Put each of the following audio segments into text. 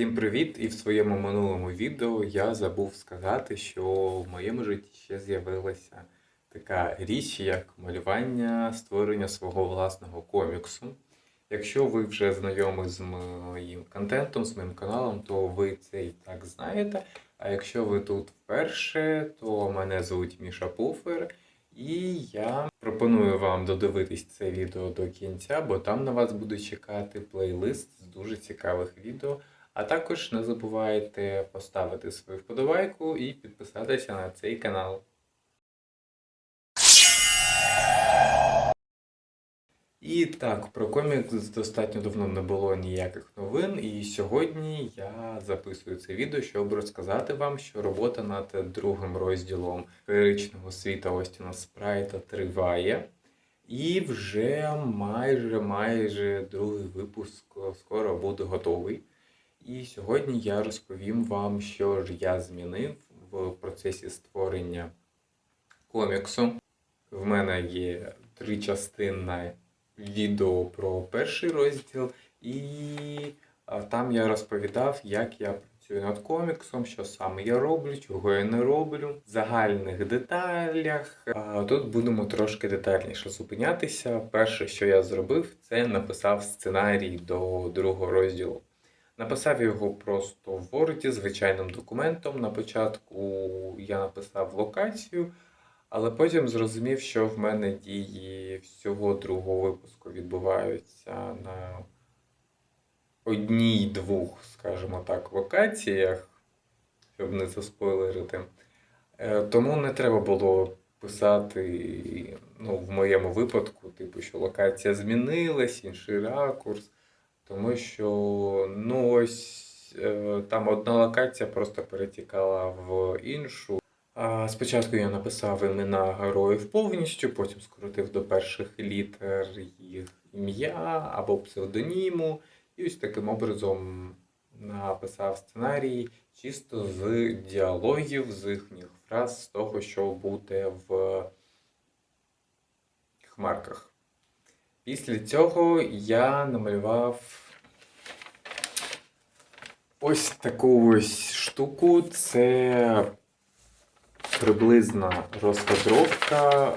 Всім привіт! І в своєму минулому відео я забув сказати, що в моєму житті ще з'явилася така річ, як малювання, створення свого власного коміксу. Якщо ви вже знайомі з моїм контентом, з моїм каналом, то ви це і так знаєте. А якщо ви тут вперше, то мене звуть Міша Пуфер, і я пропоную вам додивитись це відео до кінця, бо там на вас буде чекати плейлист з дуже цікавих відео. А також не забувайте поставити свою вподобайку і підписатися на цей канал. І так, про комікс достатньо давно не було ніяких новин, і сьогодні я записую це відео, щоб розказати вам, що робота над другим розділом феєричного світа Остіна Спрайта триває. І вже майже майже другий випуск скоро буде готовий. І сьогодні я розповім вам, що ж я змінив в процесі створення коміксу. В мене є тричастинне відео про перший розділ, і там я розповідав, як я працюю над коміксом, що саме я роблю, чого я не роблю, в загальних деталях. Тут будемо трошки детальніше зупинятися. Перше, що я зробив, це написав сценарій до другого розділу. Написав його просто в Word, звичайним документом. На початку я написав локацію, але потім зрозумів, що в мене дії всього другого випуску відбуваються на одній-двох, скажімо так, локаціях, щоб не заспойлерити. Е, Тому не треба було писати, ну, в моєму випадку, типу, що локація змінилась, інший ракурс. Тому що ну ось е, там одна локація просто перетікала в іншу. Спочатку я написав імена героїв повністю, потім скоротив до перших літер їх ім'я або псевдоніму. І ось таким образом написав сценарій чисто з діалогів, з їхніх фраз, з того, що буде в хмарках. Після цього я намалював ось таку ось штуку. Це приблизна розкадровка,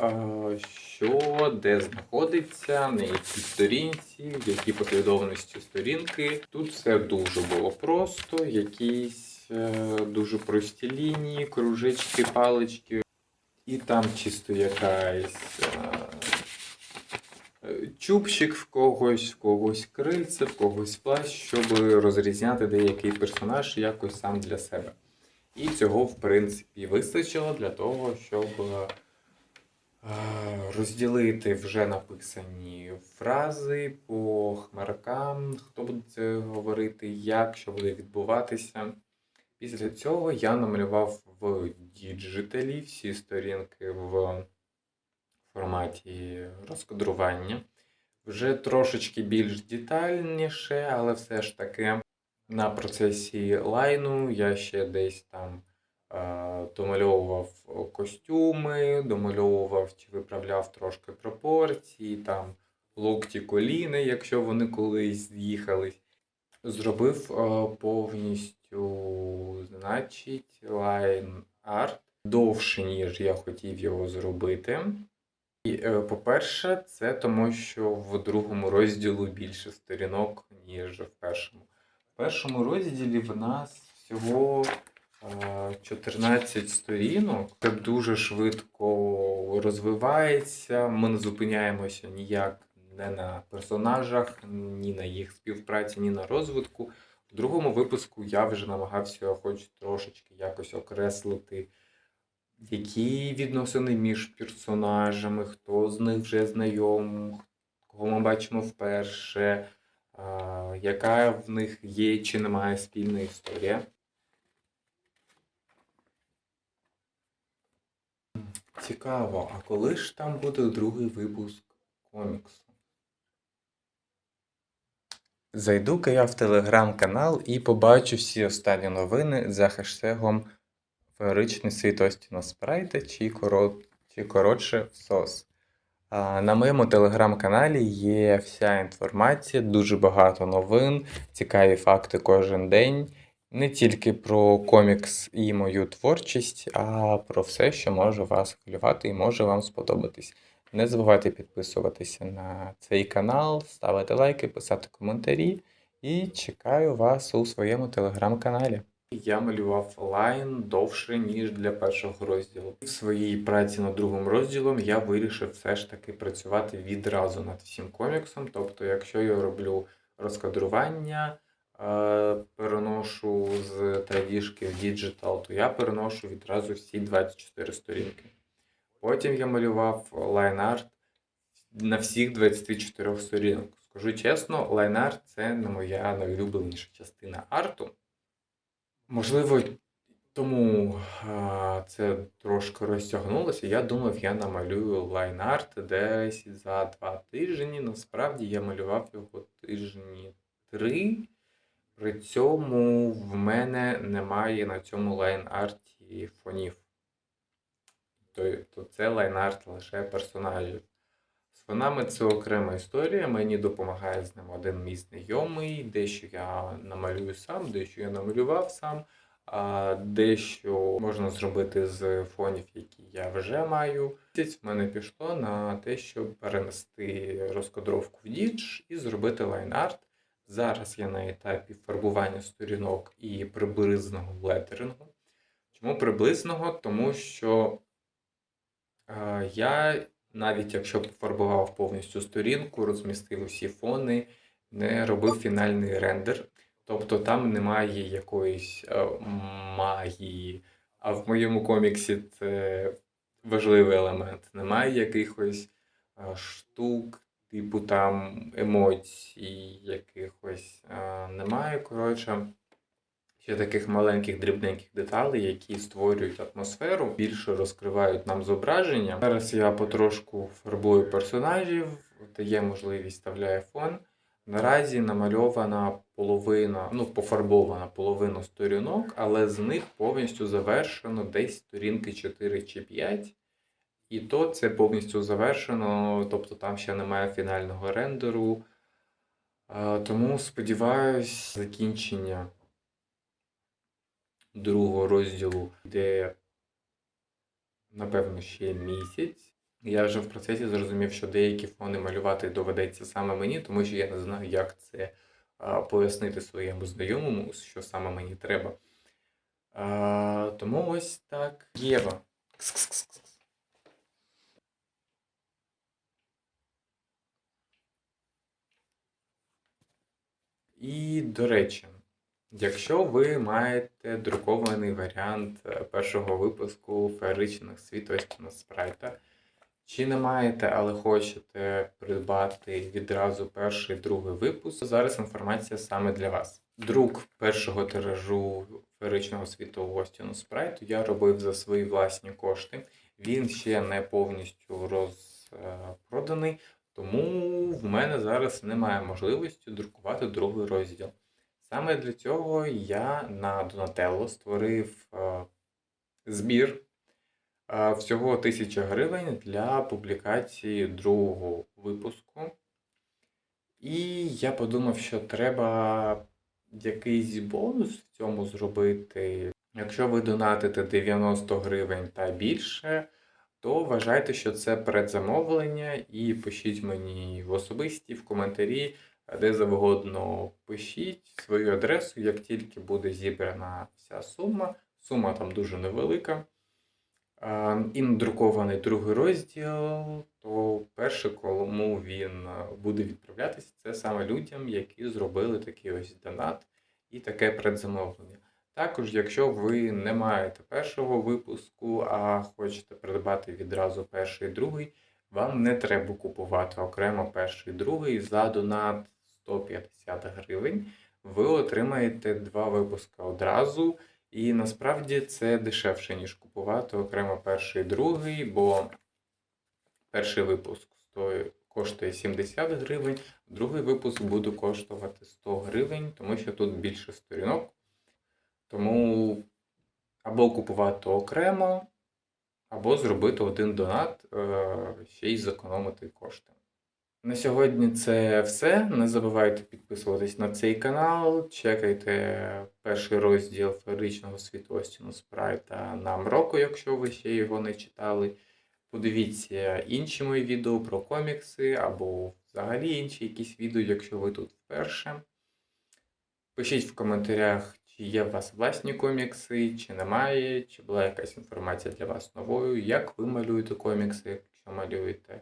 що де знаходиться, на якій сторінці, в якій послідовності сторінки. Тут все дуже було просто, якісь е, дуже прості лінії, кружечки, палички. І там чисто якась. Чубчик в когось, в когось крильце, в когось плащ, щоб розрізняти деякий персонаж якось сам для себе. І цього, в принципі, вистачило для того, щоб е, розділити вже написані фрази по хмаркам, хто буде це говорити, як, що буде відбуватися. Після цього я намалював в діджиталі всі сторінки в форматі розкадрування. Вже трошечки більш детальніше, але все ж таки на процесі лайну я ще десь там е, домальовував костюми, домальовував чи виправляв трошки пропорції, там локті коліни, якщо вони колись з'їхались. Зробив е, повністю, значить, лайн арт довше, ніж я хотів його зробити. Е, по-перше, це тому, що в другому розділу більше сторінок, ніж в першому. В першому розділі в нас всього е, 14 сторінок. Це дуже швидко розвивається. Ми не зупиняємося ніяк не на персонажах, ні на їх співпраці, ні на розвитку. В другому випуску я вже намагався хоч трошечки якось окреслити які відносини між персонажами, хто з них вже знайом, кого ми бачимо вперше, яка в них є чи немає спільна історія. Цікаво, а коли ж там буде другий випуск коміксу? Зайду-ка я в телеграм-канал і побачу всі останні новини за хештегом Феєричний світ Остіна Спрайта чи, коро... чи коротше СОС. На моєму телеграм-каналі є вся інформація, дуже багато новин, цікаві факти кожен день. Не тільки про комікс і мою творчість, а про все, що може вас хвилювати і може вам сподобатись. Не забувайте підписуватися на цей канал, ставити лайки, писати коментарі. І чекаю вас у своєму телеграм-каналі. Я малював лайн довше, ніж для першого розділу. В своїй праці над другим розділом я вирішив все ж таки працювати відразу над всім коміксом. Тобто, якщо я роблю розкадрування, е, переношу з традіжки в діджитал, то я переношу відразу всі 24 сторінки. Потім я малював лайн-арт на всіх 24 сторінок. Скажу чесно, лайн-арт це не моя найулюбленіша частина арту. Можливо, тому а, це трошки розтягнулося. Я думав, я намалюю лайн-арт десь за два тижні. Насправді я малював його тижні три. При цьому в мене немає на цьому лайн-арті фонів. То, то це лайн-арт лише персонажів. З фонами це окрема історія. Мені допомагає з ним один мій знайомий, дещо я намалюю сам, дещо я намалював сам, а дещо можна зробити з фонів, які я вже маю. Місяць в мене пішло на те, щоб перенести розкодровку в дідж і зробити лайн-арт. Зараз я на етапі фарбування сторінок і приблизного летерингу. Чому приблизного? Тому що е, я навіть якщо пофарбував повністю сторінку, розмістив усі фони, не робив фінальний рендер. Тобто там немає якоїсь е, магії. А в моєму коміксі це важливий елемент. Немає якихось е, штук, типу там емоцій, якихось е, немає. Коротше, ще таких маленьких дрібненьких деталей, які створюють атмосферу, більше розкривають нам зображення. Зараз я потрошку фарбую персонажів, дає можливість вставляє фон. Наразі намальована половина, ну, пофарбована половина сторінок, але з них повністю завершено десь сторінки 4 чи 5. І то це повністю завершено, тобто там ще немає фінального рендеру. Тому сподіваюсь, закінчення другого розділу йде, напевно, ще місяць. Я вже в процесі зрозумів, що деякі фони малювати доведеться саме мені, тому що я не знаю, як це пояснити своєму знайомому, що саме мені треба. А, тому ось так. Єва. І, до речі, якщо ви маєте друкований варіант е, першого випуску феєричних світостів спрайта, чи не маєте, але хочете придбати відразу перший другий випуск, зараз інформація саме для вас. Друк першого тиражу феєричного світу Остіну Спрайту я робив за свої власні кошти. Він ще не повністю розпроданий, тому в мене зараз немає можливості друкувати другий розділ. Саме для цього я на Donatello створив е, збір е, всього 1000 гривень для публікації другого випуску. І я подумав, що треба якийсь бонус в цьому зробити. Якщо ви донатите 90 гривень та більше, то вважайте, що це предзамовлення, і пишіть мені в особисті, в коментарі, де завгодно пишіть свою адресу, як тільки буде зібрана вся сума. Сума там дуже невелика. І надрукований другий розділ, то перше, кому він буде відправлятися, це саме людям, які зробили такий ось донат і таке предзамовлення. Також, якщо ви не маєте першого випуску, а хочете придбати відразу перший і другий, вам не треба купувати окремо перший і другий. За донат 150 гривень ви отримаєте два випуски одразу. І насправді це дешевше, ніж купувати окремо перший і другий, бо перший випуск стоїть, коштує 70 гривень, другий випуск буде коштувати 100 гривень, тому що тут більше сторінок. Тому або купувати окремо, або зробити один донат, е, ще й зекономити кошти. На сьогодні це все. Не забувайте підписуватись на цей канал, чекайте перший розділ феєричного світу Остіну Спрайта на Мроку, якщо ви ще його не читали. Подивіться інші мої відео про комікси або взагалі інші якісь відео, якщо ви тут вперше. Пишіть в коментарях, чи є у вас власні комікси, чи немає, чи була якась інформація для вас новою, як ви малюєте комікси, якщо малюєте.